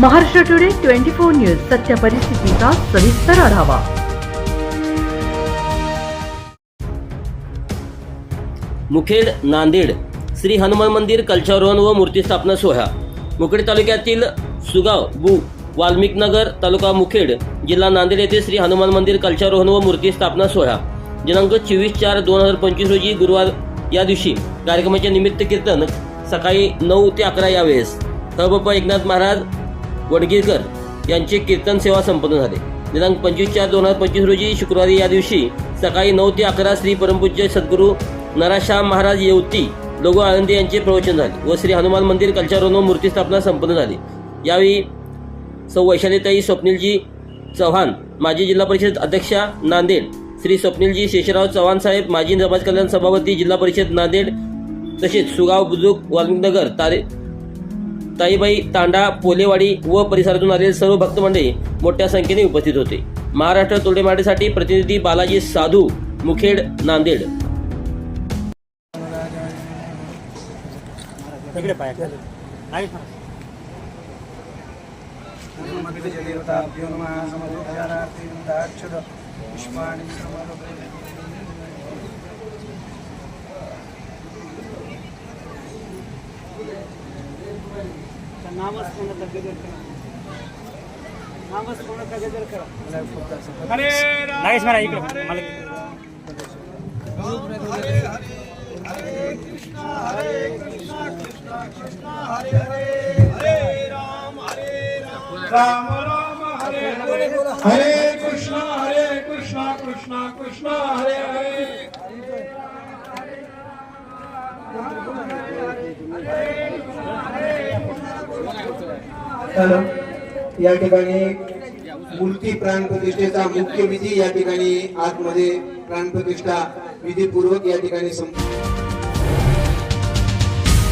Maharashtra today twenty four news सत्य परिस्थितीचा सविस्तर आढावा. मुखेड नांदेड श्री हनुमान मंदिर कलशारोहण व मूर्तिस्थापना सोहळा. मुखेड तालुक्यातील सुगाव बु वाल्मिकनगर तालुका मुखेड जिल्हा नांदेड येथे श्री हनुमान मंदिर कलशारोहण व मूर्ती स्थापना सोहळा. दिनांक चोवीस चार दोन हजार पंचवीस रोजी गुरुवार या दिवशी कार्यक्रमाचे निमित्त कीर्तन सकाळी नऊ ते अकरा या वेळेस एकनाथ महाराज वडगीरकर यांचे कीर्तन सेवा संपन्न झाले. दिनांक पंचवीस चार दोन हजार पंचवीस रोजी शुक्रवारी या दिवशी सकाळी नऊ ते अकरा श्री परमपूज्य सद्गुरू नराशाम महाराज येवती लोगो आनंदी यांचे प्रवचन झाले व श्री हनुमान मंदिर कल्चारोनो व मूर्ती स्थापना संपन्न झाली. यावेळी सौ वैशालीताई स्वप्नीलजी चव्हाण माजी जिल्हा परिषद अध्यक्षा नांदेड श्री स्वप्नीलजी शेषराव चव्हाण साहेब माजी समाज कल्याण सभापती जिल्हा परिषद नांदेड तसेच सुगाव बुजुक वाल्मिकनगर तारे ताईबाई तांडा पोलेवाडी व परिसरातून आलेले सर्व भक्त मंडळी मोठ्या संख्येने उपस्थित होते. महाराष्ट्र तोडेमाडीसाठी प्रतिनिधी बालाजी साधू मुखेड नांदेड. इकडे पाय नाही नामच कोणाचा गजर करा नामच कोणाचा गजर करा नाहीच मला इकडे मला राम राम हरे हरे हरे कृष्णा हरे कृष्णा कृष्णा कृष्णा हरे हरे तर या ठिकाणी मूर्ती प्राण प्रतिष्ठेचा मुख्य विधी या ठिकाणी आतमध्ये प्राण प्रतिष्ठा विधीपूर्वक या ठिकाणी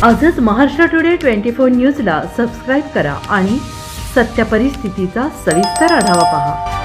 आजच महाराष्ट्र टुडे ट्वेंटी फोर न्यूजला सबस्क्राईब करा आणि सत्य परिस्थितीचा सविस्तर आढावा पहा.